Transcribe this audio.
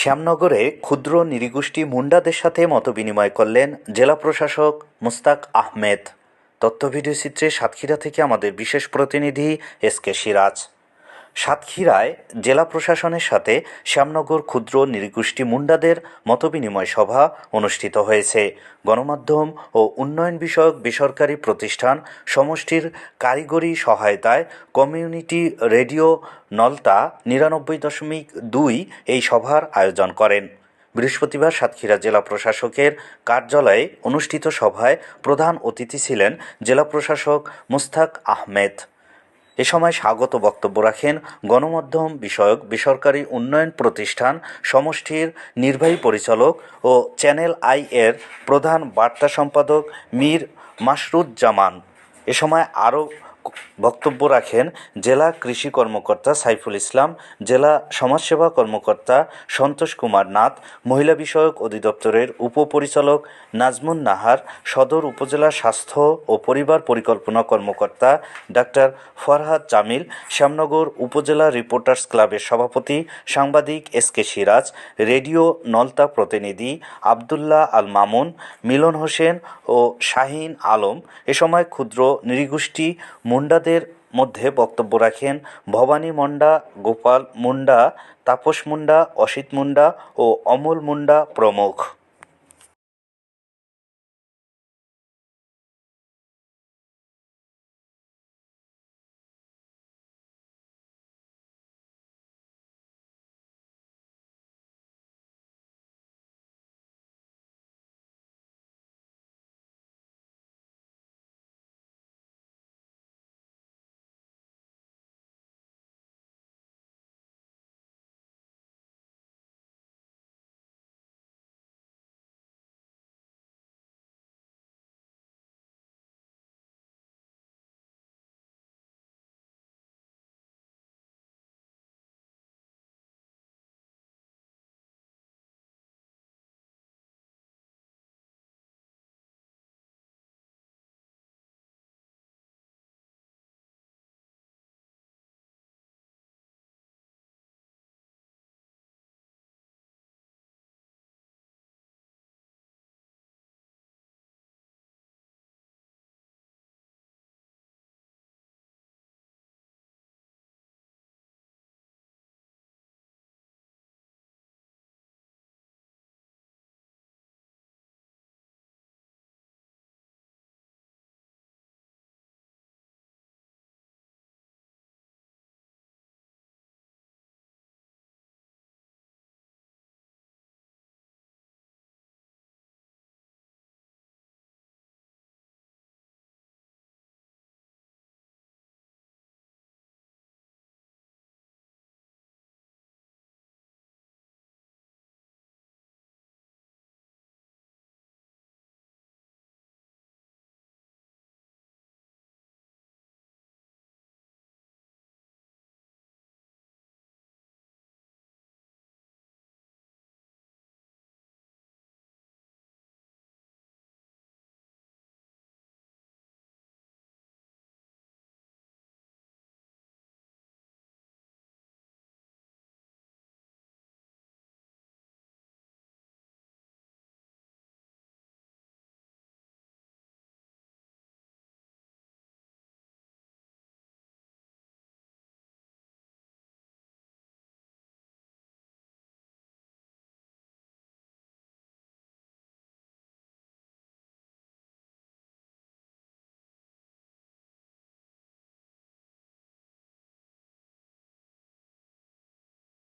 শ্যামনগরে ক্ষুদ্র নিরিগোষ্ঠী মুন্ডাদের সাথে মতবিনিময় করলেন জেলা প্রশাসক মুস্তাক আহমেদ। তথ্য ভিডিও চিত্রে সাতক্ষীরা থেকে আমাদের বিশেষ প্রতিনিধি এস কে সিরাজ। সাতক্ষীরায় জেলা প্রশাসনের সাথে শ্যামনগর ক্ষুদ্র নৃগোষ্ঠী মুন্ডাদের মতবিনিময় সভা অনুষ্ঠিত হয়েছে। গণমাধ্যম ও উন্নয়ন বিষয়ক বেসরকারি প্রতিষ্ঠান সমষ্টির কারিগরি সহায়তায় কমিউনিটি রেডিও নলতা নিরানব্বই দশমিক দুই এই সভার আয়োজন করেন। বৃহস্পতিবার সাতক্ষীরা জেলা প্রশাসকের কার্যালয়ে অনুষ্ঠিত সভায় প্রধান অতিথি ছিলেন জেলা প্রশাসক মুস্তাক আহমেদ। এ সময় স্বাগত বক্তব্য রাখেন গণমাধ্যম বিষয়ক বেসরকারি উন্নয়ন প্রতিষ্ঠান সমষ্টির নির্বাহী পরিচালক ও চ্যানেল আই এর প্রধান বার্তা সম্পাদক মীর মাসরুজ্জামান। এ সময় আরও বক্তব্য রাখেন জেলা কৃষি কর্মকর্তা সাইফুল ইসলাম, জেলা সমাজসেবা কর্মকর্তা সন্তোষ কুমার নাথ, মহিলা বিষয়ক অধিদপ্তরের উপপরিচালক নাজমুন নাহার, সদর উপজেলা স্বাস্থ্য ও পরিবার পরিকল্পনা কর্মকর্তা ডাক্তার ফরহাদ জামিল, শ্যামনগর উপজেলা রিপোর্টার্স ক্লাবের সভাপতি সাংবাদিক S K Siraj, radio Nalta প্রতিনিধি আবদুল্লাহ আল মামুন, মিলন হোসেন ও শাহিন আলম। এ সময় ক্ষুদ্র নৃগোষ্ঠী মুন্ডাদের মধ্যে বক্তব্য রাখেন ভবানী মুন্ডা, গোপাল মুন্ডা, তাপস মুন্ডা, অসিত মুন্ডা ও অমল মুন্ডা প্রমুখ।